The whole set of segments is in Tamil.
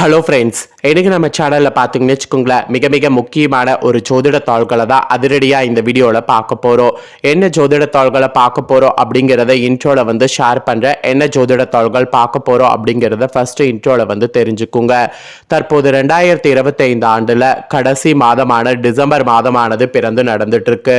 ஹலோ ஃப்ரெண்ட்ஸ் இன்றைக்கி நம்ம சேனலில் பார்த்தீங்கன்னு வச்சுக்கோங்களேன் மிக மிக முக்கியமான ஒரு ஜோதிட தாள்களை தான் அதிரடியாக இந்த வீடியோவில் பார்க்க போகிறோம் என்ன ஜோதிட தாள்களை பார்க்க போகிறோம் அப்படிங்கிறத இன்ட்ரோவில் வந்து ஷேர் பண்ணுறேன் என்ன ஜோதிட தாள்கள் பார்க்க போகிறோம் அப்படிங்கிறத ஃபஸ்ட்டு இன்ட்ரோவில் வந்து தெரிஞ்சுக்குங்க. தற்போது ரெண்டாயிரத்தி இருபத்தைந்து ஆண்டில் கடைசி மாதமான டிசம்பர் மாதமானது பிறந்து நடந்துட்டுருக்கு.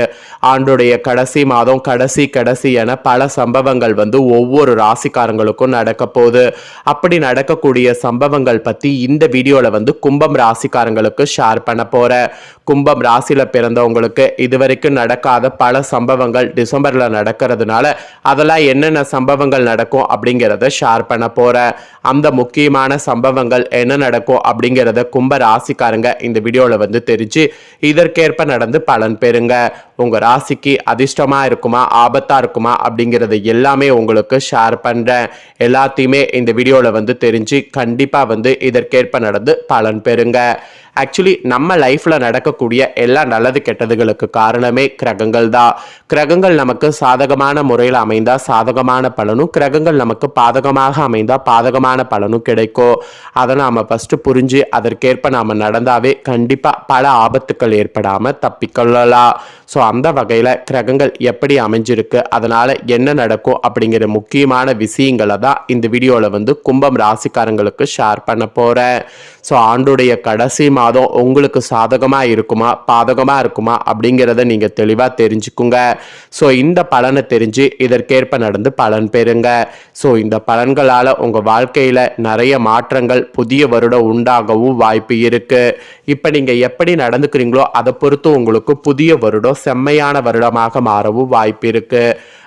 ஆண்டுடைய கடைசி மாதம் கடைசி கடைசி என பல சம்பவங்கள் வந்து ஒவ்வொரு ராசிக்காரங்களுக்கும் நடக்க போகுது. அப்படி நடக்கக்கூடிய சம்பவங்கள் பற்றி இந்த வீடியோவில் வந்து கும்பம் ராசிக்காரங்களுக்கு ஷேர் பண்ண போகிறேன் கும்பம் ராசியில் பிறந்தவங்களுக்கு இதுவரைக்கும் நடக்காத பல சம்பவங்கள் டிசம்பரில் நடக்கிறதுனால அதெல்லாம் என்னென்ன சம்பவங்கள் நடக்கும் அப்படிங்கிறத ஷேர் பண்ண போகிறேன் அந்த முக்கியமான சம்பவங்கள் என்ன நடக்கும் அப்படிங்கிறத கும்ப ராசிக்காரங்க இந்த வீடியோவில் வந்து தெரிஞ்சு இதற்கேற்ப நடந்து பலன் பெறுங்க. உங்கள் ராசிக்கு அதிர்ஷ்டமாக இருக்குமா ஆபத்தாக இருக்குமா அப்படிங்கிறது எல்லாமே உங்களுக்கு ஷேர் பண்ணுறேன் எல்லாத்தையுமே இந்த வீடியோவில் வந்து தெரிஞ்சு கண்டிப்பாக வந்து இதற்கேற்ப நடந்து பலன் பெறுங்க. ஆக்சுவலி நம்ம லைஃப்பில் நடக்கக்கூடிய எல்லா நல்லது கெட்டதுகளுக்கு காரணமே கிரகங்கள் தான். கிரகங்கள் நமக்கு சாதகமான முறையில் அமைந்தால் சாதகமான பலனும் கிரகங்கள் நமக்கு பாதகமாக அமைந்தால் பாதகமான பலனும் கிடைக்கும். அதை நாம் ஃபஸ்ட்டு புரிஞ்சு அதற்கேற்ப நாம் நடந்தாவே கண்டிப்பாக பல ஆபத்துக்கள் ஏற்படாமல் தப்பிக்கொள்ளலாம். ஸோ அந்த வகையில் கிரகங்கள் எப்படி அமைஞ்சிருக்கு அதனால் என்ன நடக்கும் அப்படிங்கிற முக்கியமான விஷயங்களை தான் இந்த வீடியோவில் வந்து கும்பம் ராசிக்காரங்களுக்கு ஷேர் பண்ண போகிறேன் ஸோ ஆண்டுடைய கடைசி மாதம் உங்களுக்கு சாதகமாக இருக்குமா பாதகமாக இருக்குமா அப்படிங்கிறத நீங்கள் தெளிவாக தெரிஞ்சுக்குங்க. ஸோ இந்த பலனை தெரிஞ்சு இதற்கேற்ப நடந்து பலன் பெறுங்க. ஸோ இந்த பலன்களால் உங்கள் வாழ்க்கையில் நிறைய மாற்றங்கள் புதிய வருடம் உண்டாகவும் வாய்ப்பு இருக்குது இப்போ நீங்கள் எப்படி நடந்துக்கிறீங்களோ அதை பொறுத்து உங்களுக்கு புதிய வருடம் செம்மையான வருடமாக மாறவும் வாய்ப்பு இருக்குது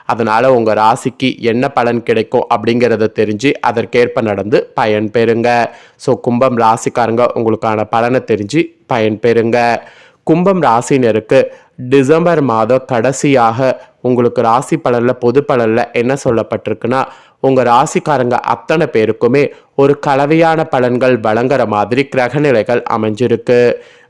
அதனால் உங்கள் ராசிக்கு என்ன பலன் கிடைக்கும் அப்படிங்கிறத தெரிஞ்சு அதற்கேற்ப நடந்து பயன் பெறுங்க. ஸோ கும்பம் ராசிக்காரங்க உங்களுக்கான பலனை தெரிஞ்சு பயன் பெறுங்க. கும்பம் ராசினருக்கு டிசம்பர் மாதம் கடைசியாக உங்களுக்கு ராசி பலனில் பொது பலனில் என்ன சொல்லப்பட்டிருக்குன்னா உங்கள் ராசிக்காரங்க அத்தனை பேருக்குமே ஒரு கலவையான பலன்கள் வழங்குற மாதிரி கிரகநிலைகள் அமைஞ்சிருக்கு.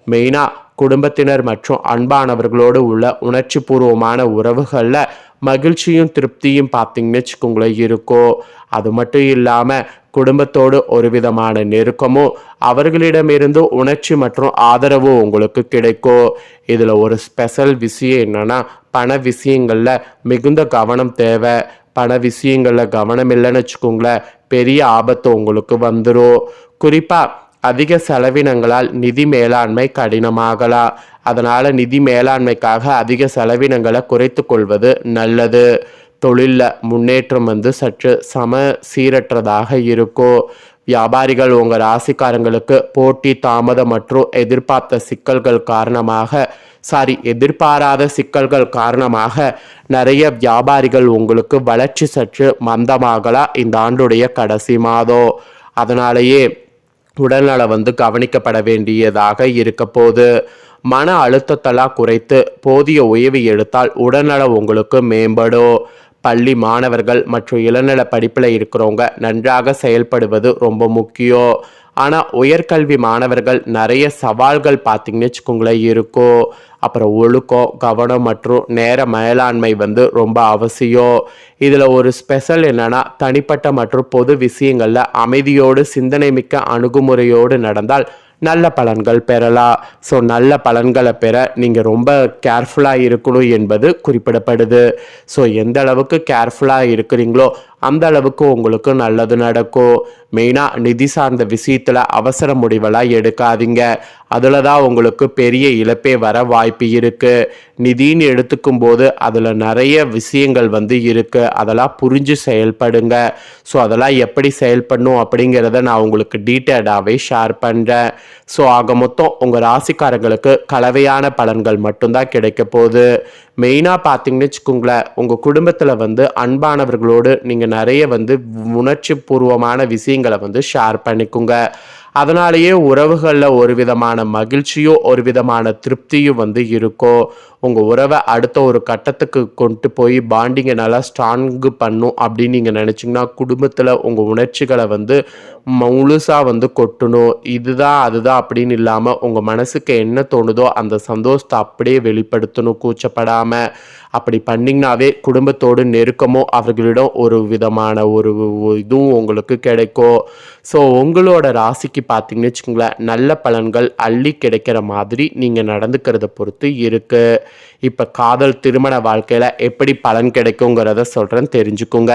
மெயினாக குடும்பத்தினர் மற்றும் அன்பானவர்களோடு உள்ள உணர்ச்சி பூர்வமான உறவுகளில் மகிழ்ச்சியும் திருப்தியும் பார்த்தீங்கன்னு வச்சுக்கோங்களேன் இருக்கும் அது மட்டும் இல்லாமல் குடும்பத்தோடு ஒரு விதமான நெருக்கமும் அவர்களிடமிருந்து உணர்ச்சி மற்றும் ஆதரவும் உங்களுக்கு கிடைக்கும் இதில் ஒரு ஸ்பெஷல் விஷயம் என்னென்னா பண விஷயங்களில் மிகுந்த கவனம் தேவை. பண விஷயங்களில் கவனம் இல்லைன்னு வச்சுக்கோங்களேன் பெரிய ஆபத்து உங்களுக்கு வந்துடும் குறிப்பாக அதிக செலவினங்களால் நிதி மேலாண்மை கடினமாகலாம் அதனால் நிதி மேலாண்மைக்காக அதிக செலவினங்களை குறைத்து கொள்வது நல்லது. தொழிலில் முன்னேற்றம் வந்து சற்று சம சீரற்றதாக இருக்கும் வியாபாரிகள் உங்கள் ராசிக்காரங்களுக்கு போட்டி தாமதம் மற்றும் எதிர்பார்த்த சிக்கல்கள் காரணமாக சாரி எதிர்பாராத சிக்கல்கள் காரணமாக நிறைய வியாபாரிகள் உங்களுக்கு வளர்ச்சி சற்று மந்தமாகலாம் இந்த ஆண்டுடைய கடைசி மாதம். அதனாலேயே உடல்நலம் வந்து கவனிக்கப்பட வேண்டியதாக இருக்க போது மன அழுத்தத்தெல்லாம் குறைத்து போதிய உயவு எடுத்தால் உடல்நலம் உங்களுக்கு மேம்படும். பள்ளி மாணவர்கள் மற்றும் இளநில படிப்பில் இருக்கிறவங்க நன்றாக செயல்படுவது ரொம்ப முக்கியம். ஆனால் உயர்கல்வி மாணவர்கள் நிறைய சவால்கள் பார்த்திங்கன்னு வச்சுக்கோங்களேன் இருக்கும். அப்புறம் ஒழுக்கம் கவனம் மற்றும் நேர மேலாண்மை வந்து ரொம்ப அவசியம். இதில் ஒரு ஸ்பெஷல் என்னென்னா தனிப்பட்ட மற்றும் பொது விஷயங்களில் அமைதியோடு சிந்தனை மிக்க அணுகுமுறையோடு நடந்தால் நல்ல பலன்கள் பெறலாம். ஸோ நல்ல பலன்களை பெற நீங்கள் ரொம்ப கேர்ஃபுல்லாக இருக்கணும் என்பது குறிப்பிடப்படுது. ஸோ எந்த அளவுக்கு கேர்ஃபுல்லாக இருக்கிறீங்களோ அந்த அளவுக்கு உங்களுக்கு நல்லது நடக்கும் மெயினாக நிதி சார்ந்த விஷயத்தில் அவசர முடிவெல்லாம் எடுக்காதீங்க. அதில் தான் உங்களுக்கு பெரிய இழப்பே வர வாய்ப்பு இருக்குது நிதின்னு எடுத்துக்கும் போது அதில் நிறைய விஷயங்கள் வந்து இருக்குது அதெல்லாம் புரிஞ்சு செயல்படுங்க. ஸோ அதெல்லாம் எப்படி செயல்படணும் அப்படிங்கிறத நான் உங்களுக்கு டீட்டெயில்டாகவே ஷேர் பண்ணுறேன் ஸோ ஆக மொத்தம் உங்கள் ராசிக்காரங்களுக்கு கலவையான பலன்கள் மட்டும்தான் கிடைக்க போகுது. மெயினாக பார்த்தீங்கன்னு வச்சுக்கோங்களேன் உங்கள் குடும்பத்தில் வந்து அன்பானவர்களோடு நீங்கள் நிறைய வந்து உணர்ச்சி பூர்வமான விஷயங்களை வந்து ஷேர் பண்ணிக்குங்க. அதனாலேயே உறவுகளில் ஒரு விதமான மகிழ்ச்சியும் ஒரு விதமான திருப்தியும் வந்து இருக்கும் உங்கள் உறவை அடுத்த ஒரு கட்டத்துக்கு கொண்டு போய் பாண்டிங்கை நல்லா ஸ்ட்ராங்கு பண்ணும் அப்படின்னு நீங்கள் நினச்சிங்கன்னா குடும்பத்தில் உங்கள் உணர்ச்சிகளை வந்து முழுசாக வந்து கொட்டணும். இதுதான் அதுதான் அப்படின்னு இல்லாமல் உங்கள் மனசுக்கு என்ன தோணுதோ அந்த சந்தோஷத்தை அப்படியே வெளிப்படுத்தணும் கூச்சப்படாமல் அப்படி பண்ணிங்கனாவே குடும்பத்தோடு நெருக்கமோ அவர்களிடம் ஒரு விதமான ஒரு இதுவும் உங்களுக்கு கிடைக்கும் ஸோ உங்களோட ராசிக்கு பார்த்தீங்கன்னு வச்சுக்கோங்களேன் நல்ல பலன்கள் அள்ளி கிடைக்கிற மாதிரி நீங்கள் நடந்துக்கிறத பொறுத்து இருக்குது இப்போ காதல் திருமண வாழ்க்கையில் எப்படி பலன் கிடைக்குங்கிறத சொல்கிறேன் தெரிஞ்சுக்கோங்க.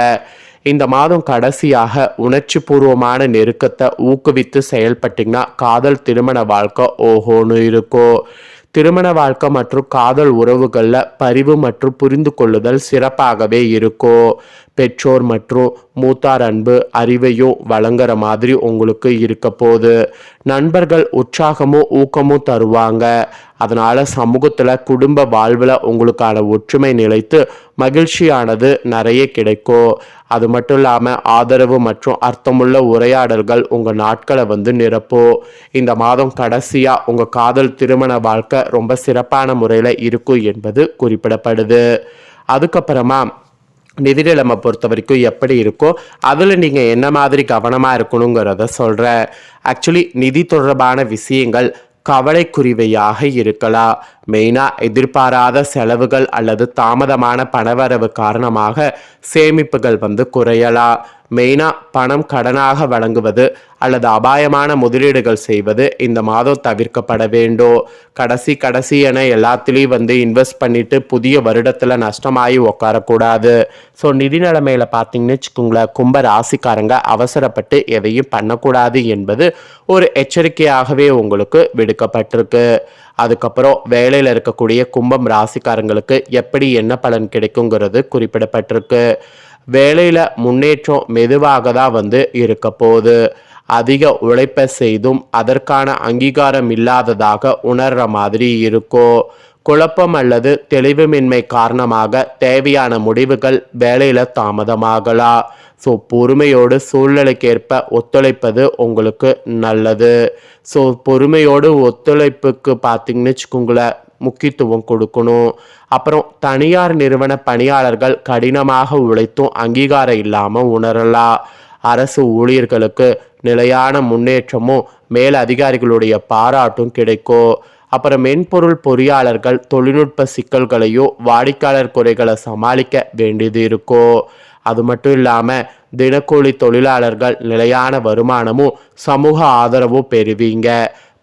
இந்த மாதம் கடைசியாக உணர்ச்சி பூர்வமான நெருக்கத்தை ஊக்குவித்து செயல்பட்டிங்கன்னா காதல் திருமண வாழ்க்கை ஓஹோன்னு இருக்கும். திருமண வாழ்க்கை மற்றும் காதல் உறவுகளில் பரிவு மற்றும் புரிந்து கொள்ளுதல் சிறப்பாகவே இருக்கும் பெற்றோர் மற்றும் மூத்தார் அன்பு அறிவையும் வழங்குற மாதிரி உங்களுக்கு இருக்க போகுது. நண்பர்கள் உற்சாகமும் ஊக்கமும் தருவாங்க. அதனால் சமூகத்தில் குடும்ப வாழ்வில் உங்களுக்கான ஒற்றுமை நிலைத்து மகிழ்ச்சியானது நிறைய கிடைக்கும். அது மட்டும் இல்லாமல் ஆதரவு மற்றும் அர்த்தமுள்ள உரையாடல்கள் உங்கள் நாட்களை வந்து நிரப்பும். இந்த மாதம் கடைசியாக உங்கள் காதல் திருமண வாழ்க்கை ரொம்ப சிறப்பான முறையில் இருக்கும் என்பது குறிப்பிடப்படுது. அதுக்கப்புறமா நிதி நிலைமை பொறுத்த வரைக்கும் எப்படி இருக்கோ அதில் நீங்கள் என்ன மாதிரி கவனமாக இருக்கணுங்கிறத சொல்கிறேன் ஆக்சுவலி நிதி தொடர்பான விஷயங்கள் கவலைக்குரிவையாக இருக்கலாம். மெயினாக எதிர்பாராத செலவுகள் அல்லது தாமதமான பணவரவு காரணமாக சேமிப்புகள் வந்து குறையலாம். மெயினாக பணம் கடனாக வழங்குவது அல்லது அபாயமான முதலீடுகள் செய்வது இந்த மாதம் தவிர்க்கப்பட வேண்டும் கடைசி கடைசி என எல்லாத்துலேயும் வந்து இன்வெஸ்ட் பண்ணிட்டு புதிய வருடத்தில் நஷ்டமாகி உட்காரக்கூடாது ஸோ நிதி நிலைமையில் பார்த்தீங்கன்னு வச்சுக்கோங்களேன் கும்ப ராசிக்காரங்க அவசரப்பட்டு எதையும் பண்ணக்கூடாது என்பது ஒரு எச்சரிக்கையாகவே உங்களுக்கு விடுக்கப்பட்டிருக்கு. அதுக்கப்புறம் வேலையில் இருக்கக்கூடிய கும்பம் ராசிக்காரங்களுக்கு எப்படி என்ன பலன் கிடைக்குங்கிறது குறிப்பிடப்பட்டிருக்கு. வேலையில் முன்னேற்றம் மெதுவாக தான் வந்து இருக்க போகுது. அதிக உழைப்பை செய்தும் அதற்கான அங்கீகாரம் இல்லாததாக உணர்ற மாதிரி இருக்கும் குழப்பம் அல்லது தெளிவுமின்மை காரணமாக தேவையான முடிவுகள் வேலையில் தாமதமாகலாம் ஸோ பொறுமையோடு சூழ்நிலைக்கேற்ப ஒத்துழைப்பது உங்களுக்கு நல்லது. ஸோ பொறுமையோடு ஒத்துழைப்புக்கு பார்த்தீங்கன்னு வச்சுக்கோங்களேன் முக்கியத்துவம் கொடுக்கணும். அப்புறம் தனியார் நிறுவன பணியாளர்கள் கடினமாக உழைத்தும் அங்கீகாரம் இல்லாமல் உணரலாம் அரசு ஊழியர்களுக்கு நிலையான முன்னேற்றமும் மேல் அதிகாரிகளுடைய பாராட்டும் கிடைக்கும். அப்புறம் மென்பொருள் பொறியாளர்கள் தொழில்நுட்ப சிக்கல்களையும் வாடிக்கையாளர் குறைகளை சமாளிக்க வேண்டியது இருக்கும். அது மட்டும் இல்லாமல் தினக்கூலி தொழிலாளர்கள் நிலையான வருமானமும் சமூக ஆதரவும் பெறுவீங்க.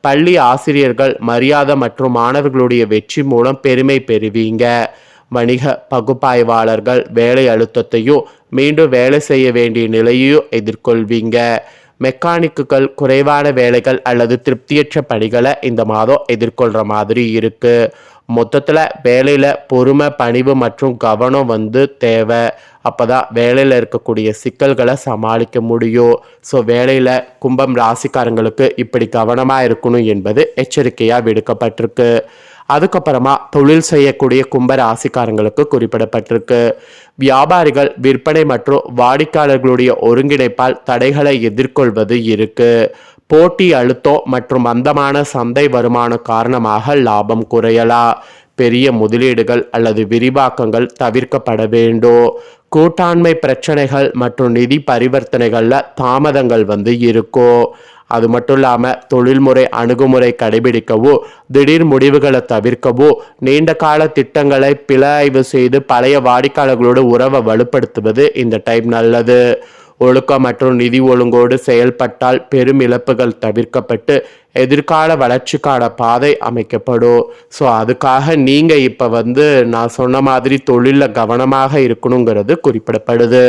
பள்ளி ஆசிரியர்கள் மரியாதை மற்றும் மாணவர்களுடைய வெற்றி மூலம் பெருமை பெறுவீங்க. வணிக பகுப்பாய்வாளர்கள் வேலை அழுத்தத்தையும் மீண்டும் வேலை செய்ய வேண்டிய நிலையையும் எதிர்கொள்வீங்க. மெக்கானிக்குகள் குறைவான வேலைகள் அல்லது திருப்தியற்ற பணிகளை இந்த மாதம் எதிர்கொள்கிற மாதிரி இருக்குது மொத்தத்தில் வேலையில் பொறுமை பணிவு மற்றும் கவனம் வந்து தேவை. அப்போ தான் வேலையில் இருக்கக்கூடிய சிக்கல்களை சமாளிக்க முடியும். ஸோ வேலையில் கும்பம் ராசிக்காரங்களுக்கு இப்படி கவனமாக இருக்கணும் என்பது எச்சரிக்கையாக விடுக்கப்பட்டிருக்கு. அதுக்கப்புறமா தொழில் செய்யக்கூடிய கும்ப ராசிக்காரங்களுக்கு குறிப்பிடப்பட்டிருக்கு. வியாபாரிகள் விற்பனை மற்றும் வாடிக்கையாளர்களுடைய ஒருங்கிணைப்பால் தடைகளை எதிர்கொள்வது இருக்கு. போட்டி அழுத்தம் மற்றும் மந்தமான சந்தை வருமானம் காரணமாக லாபம் குறையலாம். பெரிய முதலீடுகள் அல்லது விரிவாக்கங்கள் தவிர்க்கப்பட வேண்டும். கூட்டாண்மை பிரச்சனைகள் மற்றும் நிதி பரிவர்த்தனைகளில் தாமதங்கள் வந்து இருக்கும். அது மட்டும் இல்லாமல் தொழில்முறை அணுகுமுறை கடைபிடிக்கவோ திடீர் முடிவுகளை தவிர்க்கவோ நீண்ட கால திட்டங்களை பிழாய்வு செய்து பழைய வாடிக்கையாளர்களோடு உறவை வலுப்படுத்துவது இந்த டைம் நல்லது. ஒழுக்கம் மற்றும் நிதி ஒழுங்கோடு செயல்பட்டால் பெரும் இழப்புகள் தவிர்க்கப்பட்டு எதிர்கால வளர்ச்சிக்கான பாதை அமைக்கப்படும். ஸோ அதுக்காக நீங்கள் இப்போ வந்து நான் சொன்ன மாதிரி தொழிலில் கவனமாக இருக்கணுங்கிறது குறிப்பிடப்படுது.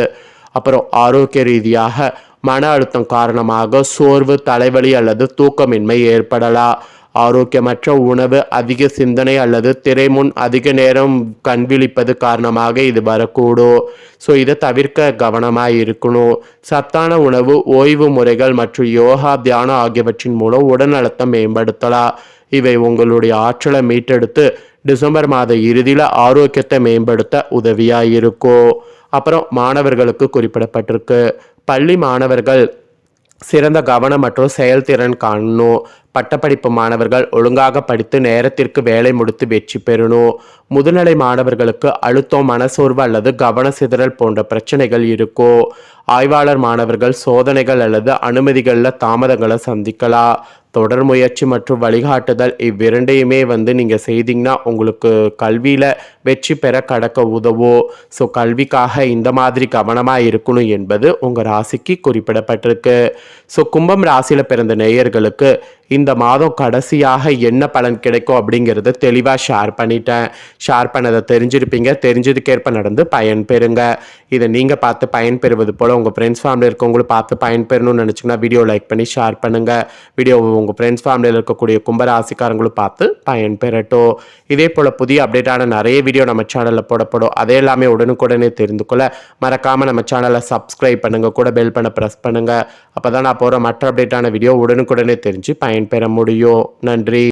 அப்புறம் ஆரோக்கிய ரீதியாக மன அழுத்தம் காரணமாக சோர்வு தலைவலி அல்லது தூக்கமின்மை ஏற்படலாம். ஆரோக்கியமற்ற உணவு அதிக சிந்தனை அல்லது திரைமுன் அதிக நேரம் கண்விழிப்பது காரணமாக இது வரக்கூடும். ஸோ இதை தவிர்க்க கவனமாக இருக்கணும். சத்தான உணவு ஓய்வு முறைகள் மற்றும் யோகா தியானம் ஆகியவற்றின் மூலம் உடல்நலத்தை மேம்படுத்தலாம். இவை உங்களுடைய ஆற்றலை மீட்டெடுத்து டிசம்பர் மாத இறுதியில் ஆரோக்கியத்தை மேம்படுத்த உதவியாக இருக்கும். அப்புறம் மாணவர்களுக்கு குறிப்பிடப்பட்டிருக்கு. பள்ளி மாணவர்கள் சிறந்த கவனம் மற்றும் செயல்திறன் காணணும். பட்டப்படிப்பு மாணவர்கள் ஒழுங்காக படித்து நேரத்திற்கு வேலை முடித்து வெற்றி பெறணும். முதுநிலை மாணவர்களுக்கு அழுத்தம் மனசோர்வு அல்லது கவன சிதறல் போன்ற பிரச்சனைகள் இருக்கும் ஆய்வாளர் மாணவர்கள் சோதனைகள் அல்லது அனுமதிகளில் தாமதங்களை சந்திக்கலாம். தொடர் முயற்சி மற்றும் வழிகாட்டுதல் இவ்விரண்டையுமே வந்து நீங்கள் செய்தீங்கன்னா உங்களுக்கு கல்வியில் வெற்றி பெற கடக்க உதவும் ஸோ கல்விக்காக இந்த மாதிரி கவனமாக இருக்கணும் என்பது உங்கள் ராசிக்கு குறிப்பிடப்பட்டிருக்கு. ஸோ கும்பம் ராசியில் பிறந்த நேயர்களுக்கு இந்த மாதம் கடைசியாக என்ன பலன் கிடைக்கும் அப்படிங்கிறத தெளிவாக ஷேர் பண்ணிட்டேன். ஷேர் பண்ணதை தெரிஞ்சிருப்பீங்க. தெரிஞ்சதுக்கேற்ப நடந்து பயன் பெறுங்க. இதை நீங்கள் பார்த்து பயன் பெறுவது போல் உங்கள் ஃப்ரெண்ட்ஸ் ஃபேமிலியில் இருக்கவங்களும் பார்த்து பயன் பெறணும்னு நினச்சிங்கன்னா வீடியோ லைக் பண்ணி ஷேர் பண்ணுங்கள் வீடியோ உங்கள் ஃப்ரெண்ட்ஸ் ஃபேமிலியில் இருக்கக்கூடிய கும்பராசிக்காரங்களும் பார்த்து பயன் பெறட்டும். இதே போல் புதிய அப்டேட்டான நிறைய வீடியோ நம்ம சேனலில் போடப்படும். அதே எல்லாமே உடனுக்குடனே தெரிந்து கொள்ள மறக்காமல் நம்ம சேனலை சப்ஸ்கிரைப் பண்ணுங்கள் கூட பெல் பண்ண ப்ரெஸ் பண்ணுங்கள் அப்போ தான் நான் போகிற மற்ற அப்டேட்டான வீடியோ உடனுக்குடனே தெரிஞ்சு பயன் பெற முடியும். நன்றி.